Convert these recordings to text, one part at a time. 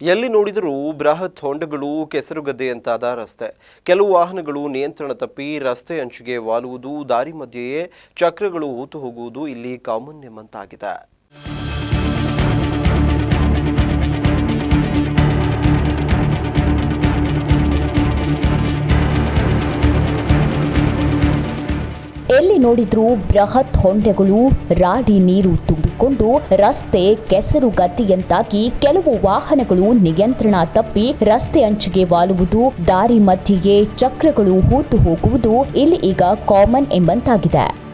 ಎಲ್ಲಿ ನೋಡಿದರೂ ಬೃಹತ್ ಹೊಂಡಗಳು ಕೆಸರುಗದ್ದೆಯಂತಾದ ರಸ್ತೆ. ಕೆಲವು ವಾಹನಗಳು ನಿಯಂತ್ರಣ ತಪ್ಪಿ ರಸ್ತೆ ಅಂಚಿಗೆ ವಾಲುವುದು, ದಾರಿ ಮಧ್ಯೆಯೇ ಚಕ್ರಗಳು ಹೂತು ಹೋಗುವುದು ಇಲ್ಲಿ ಕಾಮನ್ ಎಲ್ಲಿ ನೋಡಿದ್ರೂ ಬೃಹತ್ ಹೊಂಡೆಗಳು, ರಾಡಿ ನೀರು ತುಂಬಿಕೊಂಡು ರಸ್ತೆ ಕೆಸರು ಗದ್ದೆಯಂತಾಗಿ ಕೆಲವು ವಾಹನಗಳು ನಿಯಂತ್ರಣ ತಪ್ಪಿ ರಸ್ತೆ ಅಂಚಿಗೆ ವಾಲುವುದು, ದಾರಿ ಮಧ್ಯೆಯೇ ಚಕ್ರಗಳು ಹೂತು ಹೋಗುವುದು ಇಲ್ಲಿ ಈಗ ಕಾಮನ್ ಎಂಬಂತಾಗಿದೆ.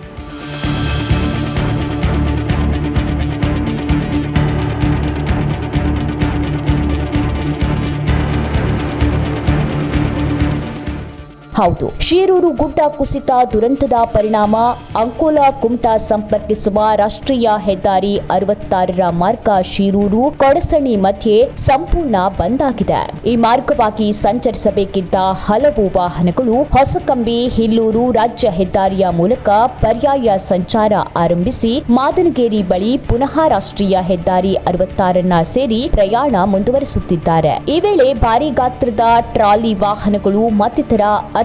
ಹೌದು. ಶಿರೂರು ಗುಡ್ಡ ಕುಸಿತ ದುರಂತದ ಪರಿಣಾಮ ಅಂಕೋಲಾ ಕುಮಟಾ ಸಂಪರ್ಕಿಸುವ ರಾಷ್ಟ್ರೀಯ ಹೆದ್ದಾರಿ ಅರವತ್ತಾರರ ಮಾರ್ಗ ಶೀರೂರು ಕೊಡಸಣಿ ಮಧ್ಯೆ ಸಂಪೂರ್ಣ ಬಂದ್ ಆಗಿದೆ. ಈ ಮಾರ್ಗವಾಗಿ ಸಂಚರಿಸಬೇಕಿದ್ದ ಹಲವು ವಾಹನಗಳು ಹೊಸಕಂಬಿ, ಹಿಲ್ಲೂರು ರಾಜ್ಯ ಹೆದ್ದಾರಿಯ ಮೂಲಕ ಪರ್ಯಾಯ ಸಂಚಾರ ಆರಂಭಿಸಿ ಮಾದನಗೇರಿ ಬಳಿ ಪುನಃ ರಾಷ್ಟ್ರೀಯ ಹೆದ್ದಾರಿ ಅರವತ್ತಾರನ್ನ ಸೇರಿ ಪ್ರಯಾಣ ಮುಂದುವರಿಸುತ್ತಿದ್ದಾರೆ. ಈ ವೇಳೆ ಭಾರಿ ಗಾತ್ರದ ಟ್ರಾಲಿ ವಾಹನಗಳು ಮತ್ತಿತರ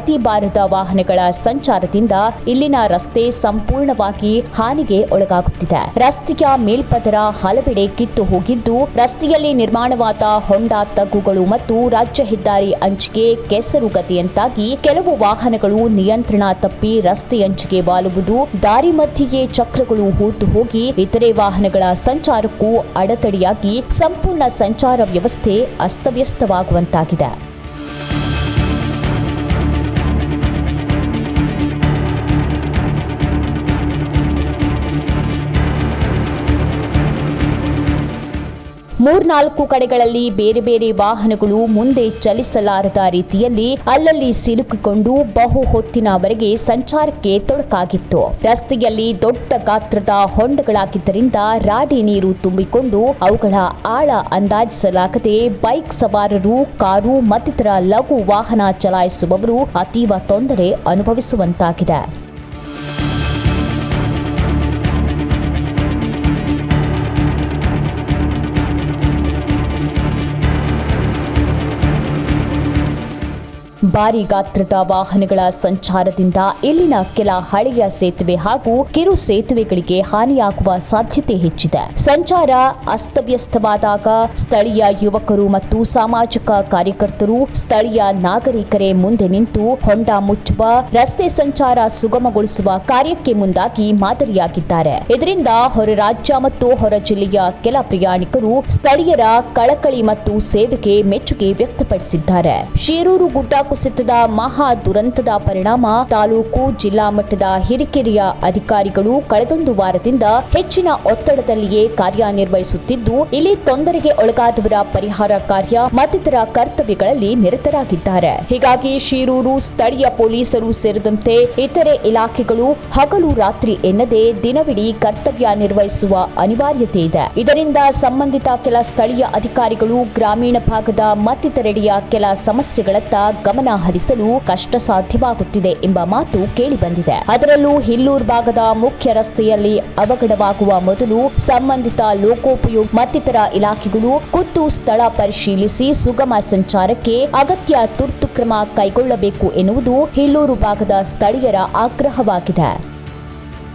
ಅತಿ ಭಾರದ ವಾಹನಗಳ ಸಂಚಾರದಿಂದ ಇಲ್ಲಿನ ರಸ್ತೆ ಸಂಪೂರ್ಣವಾಗಿ ಹಾನಿಗೆ ಒಳಗಾಗುತ್ತಿದೆ. ರಸ್ತೆಯ ಮೇಲ್ಪದರ ಹಲವೆಡೆ ಕಿತ್ತು ಹೋಗಿದ್ದು, ರಸ್ತೆಯಲ್ಲಿ ನಿರ್ಮಾಣವಾದ ಹೊಂಡ ತಗ್ಗುಗಳು ಮತ್ತು ರಾಜ್ಯ ಹೆದ್ದಾರಿ ಅಂಚಿಗೆ ಕೆಸರುಗತಿಯಂತಾಗಿ ಕೆಲವು ವಾಹನಗಳು ನಿಯಂತ್ರಣ ತಪ್ಪಿ ರಸ್ತೆ ಅಂಚಿಗೆ ವಾಲುವುದು ದಾರಿ ಮಧ್ಯೆಯೇ ಚಕ್ರಗಳು ಹೂತು ಹೋಗಿ ಇತರೆ ವಾಹನಗಳ ಸಂಚಾರಕ್ಕೂ ಅಡೆತಡೆಯಾಗಿ ಸಂಪೂರ್ಣ ಸಂಚಾರ ವ್ಯವಸ್ಥೆ ಅಸ್ತವ್ಯಸ್ತವಾಗುವಂತಾಗಿದೆ. ಮೂರ್ನಾಲ್ಕು ಕಡೆಗಳಲ್ಲಿ ಬೇರೆ ಬೇರೆ ವಾಹನಗಳು ಮುಂದೆ ಚಲಿಸಲಾರದ ರೀತಿಯಲ್ಲಿ ಅಲ್ಲಲ್ಲಿ ಸಿಲುಕಿಕೊಂಡು ಬಹು ಹೊತ್ತಿನವರೆಗೆ ಸಂಚಾರಕ್ಕೆ ತೊಡಕಾಗಿತ್ತು. ರಸ್ತೆಯಲ್ಲಿ ದೊಡ್ಡ ಗಾತ್ರದ ಹೊಂಡಗಳಾಗಿದ್ದರಿಂದ ರಾಡಿ ನೀರು ತುಂಬಿಕೊಂಡು ಅವುಗಳ ಆಳ ಅಂದಾಜಿಸಲಾಗದೆ ಬೈಕ್ ಸವಾರರು, ಕಾರು ಮತ್ತಿತರ ಲಘು ವಾಹನ ಚಲಾಯಿಸುವವರು ಅತೀವ ತೊಂದರೆ ಅನುಭವಿಸುವಂತಾಗಿದೆ. ಭಾರಿ ಗಾತ್ರದ ವಾಹನಗಳ ಸಂಚಾರದಿಂದ ಇಲ್ಲಿನ ಕೆಲ ಹಳೆಯ ಸೇತುವೆ ಹಾಗೂ ಕಿರು ಸೇತುವೆಗಳಿಗೆ ಹಾನಿಯಾಗುವ ಸಾಧ್ಯತೆ ಹೆಚ್ಚಿದೆ. ಸಂಚಾರ ಅಸ್ತವ್ಯಸ್ತವಾದಾಗ ಸ್ಥಳೀಯ ಯುವಕರು ಮತ್ತು ಸಾಮಾಜಿಕ ಕಾರ್ಯಕರ್ತರು ಸ್ಥಳೀಯ ನಾಗರಿಕರೇ ಮುಂದೆ ನಿಂತು ಹೊಂಡ ಮುಚ್ಚುವ, ರಸ್ತೆ ಸಂಚಾರ ಸುಗಮಗೊಳಿಸುವ ಕಾರ್ಯಕ್ಕೆ ಮುಂದಾಗಿ ಮಾದರಿಯಾಗಿದ್ದಾರೆ. ಇದರಿಂದ ಹೊರ ರಾಜ್ಯ ಮತ್ತು ಹೊರ ಜಿಲ್ಲೆಯ ಕೆಲ ಪ್ರಯಾಣಿಕರು ಸ್ಥಳೀಯರ ಕಳಕಳಿ ಮತ್ತು ಸೇವೆಗೆ ಮೆಚ್ಚುಗೆ ವ್ಯಕ್ತಪಡಿಸಿದ್ದಾರೆ. ಶೇರೂರು ಗುಡ್ಡ ಕುಸಿತದ ಮಹಾ ದುರಂತದ ಪರಿಣಾಮ ತಾಲೂಕು ಜಿಲ್ಲಾ ಮಟ್ಟದ ಹಿರಿಕೆರೆಯ ಅಧಿಕಾರಿಗಳು ಕಳೆದೊಂದು ವಾರದಿಂದ ಹೆಚ್ಚಿನ ಒತ್ತಡದಲ್ಲಿಯೇ ಕಾರ್ಯನಿರ್ವಹಿಸುತ್ತಿದ್ದು, ಇಲ್ಲಿ ತೊಂದರೆಗೆ ಒಳಗಾದವರ ಪರಿಹಾರ ಕಾರ್ಯ ಮತ್ತಿತರ ಕರ್ತವ್ಯಗಳಲ್ಲಿ ನಿರತರಾಗಿದ್ದಾರೆ. ಹೀಗಾಗಿ ಶಿರೂರು ಸ್ಥಳೀಯ ಪೊಲೀಸರು ಸೇರಿದಂತೆ ಇತರೆ ಇಲಾಖೆಗಳು ಹಗಲು ರಾತ್ರಿ ಎನ್ನದೇ ದಿನವಿಡೀ ಕರ್ತವ್ಯ ನಿರ್ವಹಿಸುವ ಅನಿವಾರ್ಯತೆ ಇದೆ. ಇದರಿಂದ ಸಂಬಂಧಿತ ಕೆಲ ಸ್ಥಳೀಯ ಅಧಿಕಾರಿಗಳು ಗ್ರಾಮೀಣ ಭಾಗದ ಮತ್ತಿತರೆಡೆಯ ಕೆಲ ಸಮಸ್ಯೆಗಳತ್ತ ಗಮನ ಹರಿಸಲು ಕಷ್ಟ ಸಾಧ್ಯವಾಗುತ್ತಿದೆ ಎಂಬ ಮಾತು ಕೇಳಿಬಂದಿದೆ. ಅದರಲ್ಲೂ ಹಿಲ್ಲೂರ್ ಭಾಗದ ಮುಖ್ಯ ರಸ್ತೆಯಲ್ಲಿ ಅವಘಡವಾಗುವ ಮೊದಲು ಸಂಬಂಧಿತ ಲೋಕೋಪಯೋಗ ಮತ್ತಿತರ ಇಲಾಖೆಗಳು ಖುದ್ದು ಸ್ಥಳ ಪರಿಶೀಲಿಸಿ ಸುಗಮ ಸಂಚಾರಕ್ಕೆ ಅಗತ್ಯ ತುರ್ತು ಕ್ರಮ ಕೈಗೊಳ್ಳಬೇಕು ಎನ್ನುವುದು ಹಿಲ್ಲೂರು ಭಾಗದ ಸ್ಥಳೀಯರ ಆಗ್ರಹವಾಗಿದೆ.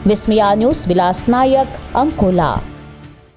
ವಿಸ್ಮಯ ನ್ಯೂಸ್ ವಿಲಾಸ್ ನಾಯಕ್ ಅಂಕೋಲಾ.